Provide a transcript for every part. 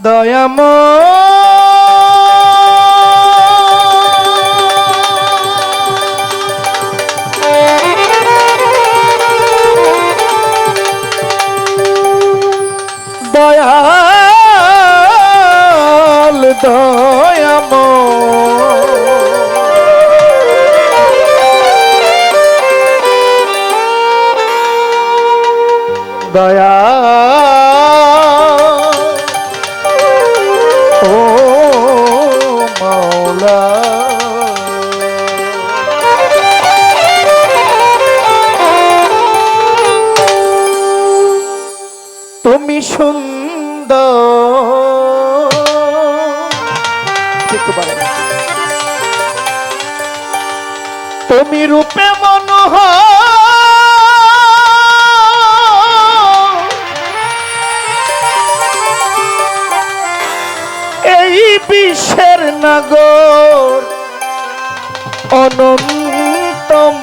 দয়াম। দয়াল দয়াম। দয়া তুমি রূপে মনোহর। এই বিশ্বের নাগর অনন্তম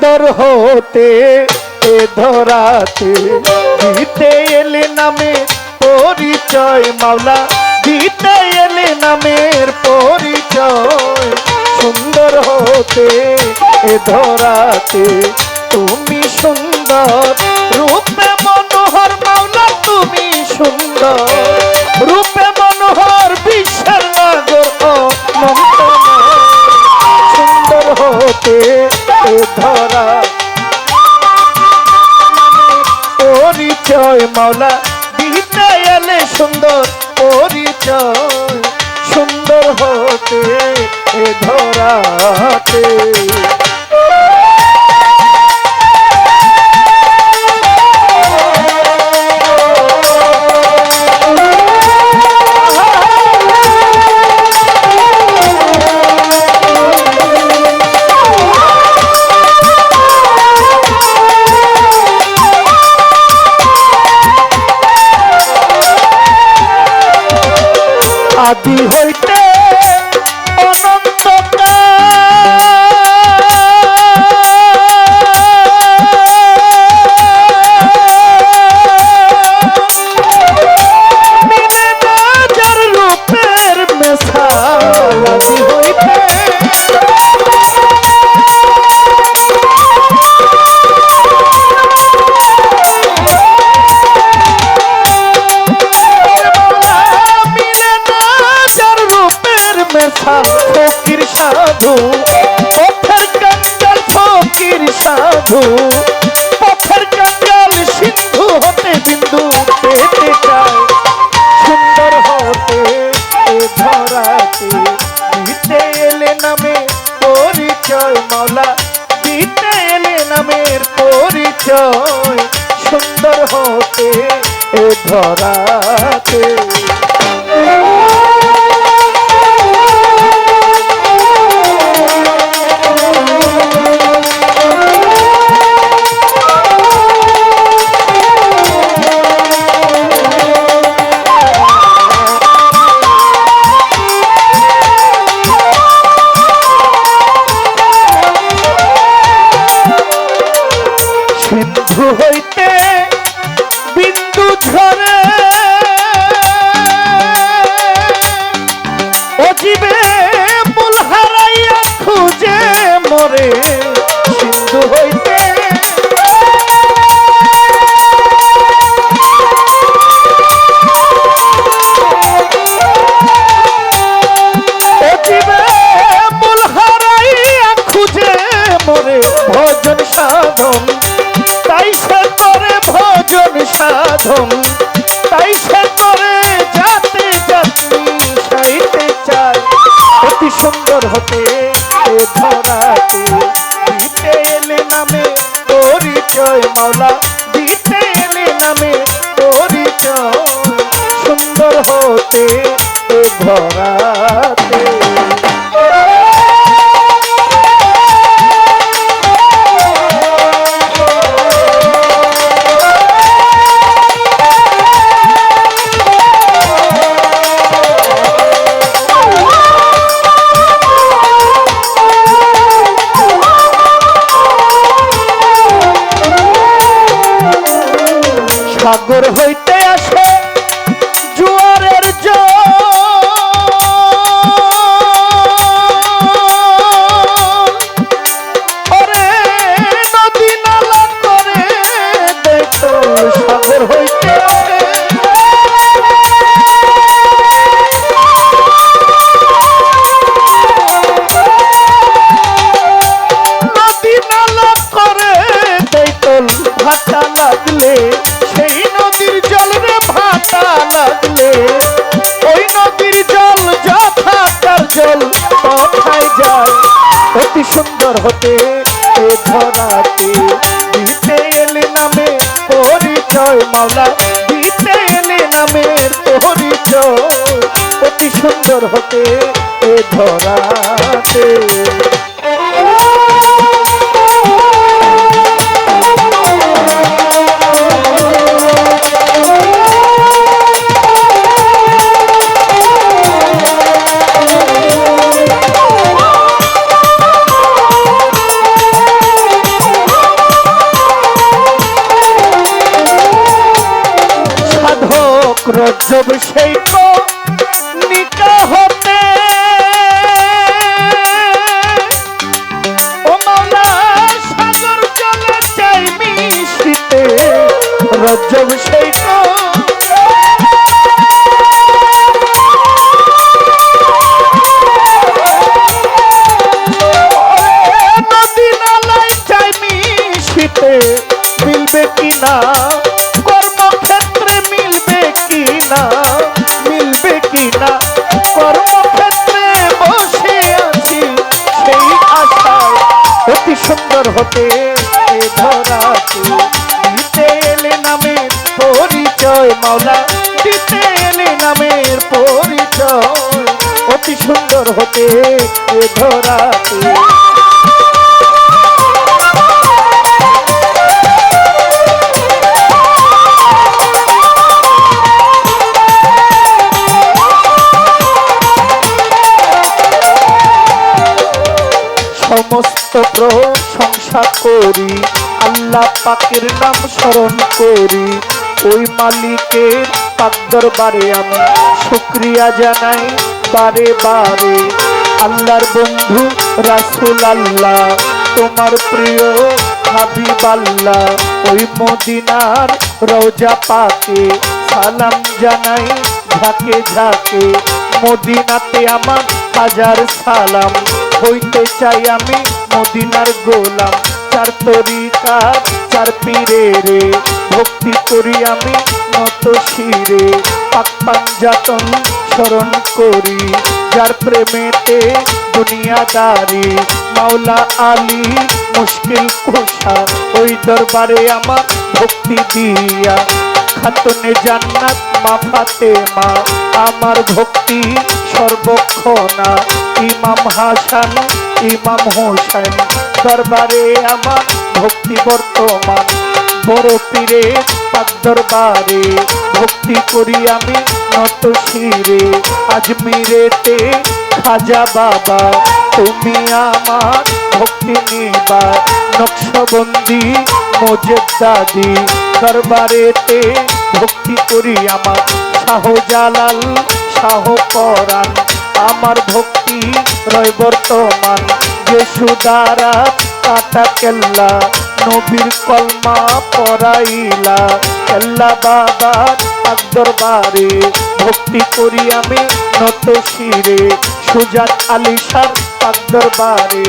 সুন্দর হতে এ ধরাতে দিতে এলে নামে পরিচয়, মাওলা দিতে এলে নামের পরিচয়। সুন্দর হতে এ ধরাতে তুমি সুন্দর, রূপে মনোহর, মাওলা, তুমি সুন্দর। রূপে মনোহর পরিচয় মাওলা এলে সুন্দর পরিচয়। সুন্দর হতে ধরাতে। আদি হইতে সাধু, পথের গঙ্গাল ফকির সাধু, পথের গঙ্গাল সিন্ধু হতে বিন্দু পেতে চায়। সুন্দর হতে ধরাতে, দিতে এলে নামে পরিচয় মাওলা দিতে এলে নামের পরিচয়। সুন্দর হতে এ ধরাতে সুন্দর হতে ভাটা লাগলে, সেই নদীর জল রে ভাটা লাগলে। ওই নদীর জল যথা তার জল কোথায় যায়? অতি সুন্দর হতে এ ধরাতে, দিতে এলে নামে পরিচয় মাওলা দিতে এলে নামের পরিচয়। অতি সুন্দর হতে এ ধরাতে। রজ্জব সেই সুন্দর হতে এ ধরাতে নামের পরিচয় মাওলা। নামের পরিচয়। অতি সুন্দর হতে এ সমস্ত প্রশংসা করি, আল্লাহ পাকের নাম স্মরণ করি। ওই মালিকের পাক দরবারে আমি শুক্রিয়া জানাই বারে বারে। আল্লাহর বন্ধু রাসুল আল্লাহ, তোমার প্রিয় হাবিব আল্লাহ, ওই মদিনার রোজা পাকে সালাম জানাই ঝাঁকে ঝাঁকে। মদিনাতে আমার হাজার সালাম, হইতে চাই আমি মদিনার গোলাম। চার তরিকা চার পীরে রে। ভক্তি করি আমি নত শিরে। পাক পাঞ্জাতন স্মরণ করি, যার প্রেমেতে দুনিয়াদারি। মাওলা আলী মুশকিল কুষা, ওই দরবারে আমার ভক্তি দিয়া। খাতুনে জান্নাত, মা ফাতেমা, আমার ভক্তি সর্বক্ষণা। ইমাম হাসান ইমাম হোসেন দরবারে আমার ভক্তি বর্তমান। বড় পীরে পাক দরবারে ভক্তি করি আমি নত শিরে। আজমিরেতে খাজা বাবা, তুমি আমার ভক্তি নিবা নকশবন্দি মোজেদাদি। দরবারেতে ভক্তি করি আমার শাহজালাল শাহ পরাণ। আমার ভক্তি রয় বর্তমান। যেসু দ্বারা কাটা কেল্লা, নবীর কলমা পড়াইলা কেল্লা বাবা দরবারে ভক্তি করি আমি নত শিরে। সুজাত আলী সার পাক দরবারে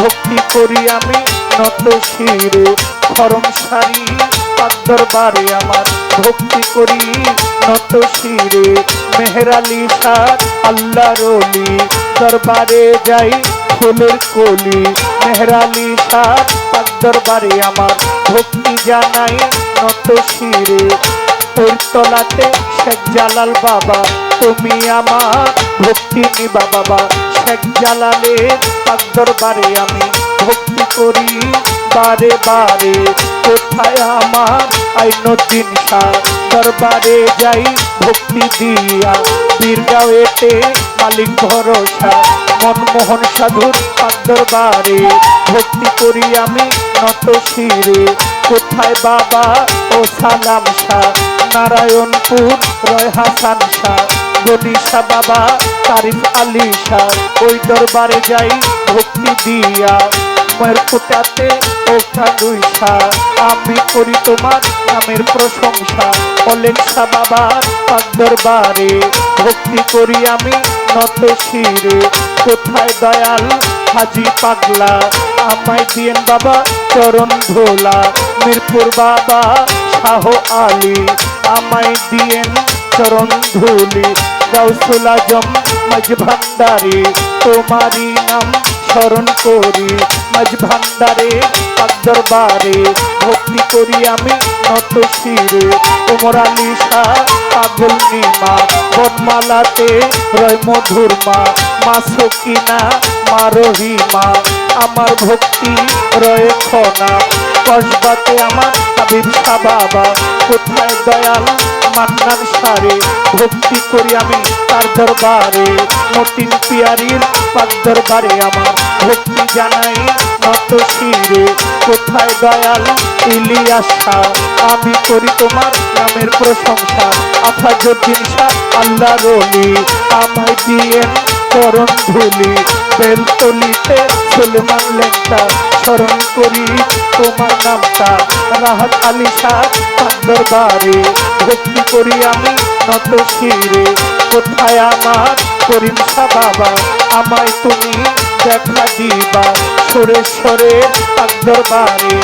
ভক্তি করি আমি নত শিরে খরম সারি পাক দরবারে আমার ভক্তি করি। নত শিরে মেহরালি সার আল্লাহ রলি দরবারে যাই ফুলের কলি। মেহরালি সার পাক দরবারে আমার ভক্তি জানাই নত শিরে। তলাতে শেখ জালাল বাবা, তুমি আমার ভক্তি নিবা বাবা। শেখ জালালের পাক দরবারে আমি করি বারে বারে। কোথায় আমার আইনুদ্দিন শাহ দরবারে যাই ভক্তি দিয়া। বীরগাঁওয়েতে মালিক ভরসা। মনমোহন সাধুর দরবারে। ভক্তি করি আমি নত শিরে। কোথায় বাবা ও সালাম শাহ নারায়ণপুর রয় হাসান শাহ গনিশা বাবা তারিফ আলী শাহ ওই দরবারে যাই ভক্তি দিয়া। মায়ের কোটাতে ও কানুই শাহ আমি করি তোমার নামের প্রশংসা। অলেক্সা বাবা পাক দরবারে ভক্তি করি আমি নত শিরে। কোথায় দয়াল হাজি পাগলা? আমায় দিয়েন বাবা চরণ ধোলা। মিরপুর বাবা শাহ আলী। আমায় দিয়েন চরণ ধুলি। গাউসুল আজম মাঝ ভান্ডারে তোমারই নাম স্মরণ করি মাঝ ভান্ডারে দরবারে ভক্তি করি আমি নত শিরে উমর আলী শাহ, পাগল নিমা বনমালাতে রয় মধুর মা মা সকিনা, মা রহিমা, আমার ভক্তি রয়ে খনা। কসবাতে আমার হাবিব বাবা, কোথায় দয়াল মান্নান সারে? ভক্তি করি আমি তার দরবারে, মতিন পিয়ারির পাক দরবারে আমার ভক্তি জানাই নত শিরে। কোথায় দয়াল ইলিয়াস শাহ? আমি করি তোমার নামের প্রশংসা। আফাজুদ্দিন শাহ আল্লাহ রলি আমায় দিয়েন করণ ধুলি। বেলতলিতে সুলেমান লেখা। স্মরণ করি তোমার নামটা। রাহাত আলী শাহ দরবারে ভক্তি করি আমি নত শিরে। কোথায় আমার করিম বাবা? আমায় তুমি দেখা দিবা সরে সরে তার দরবারে।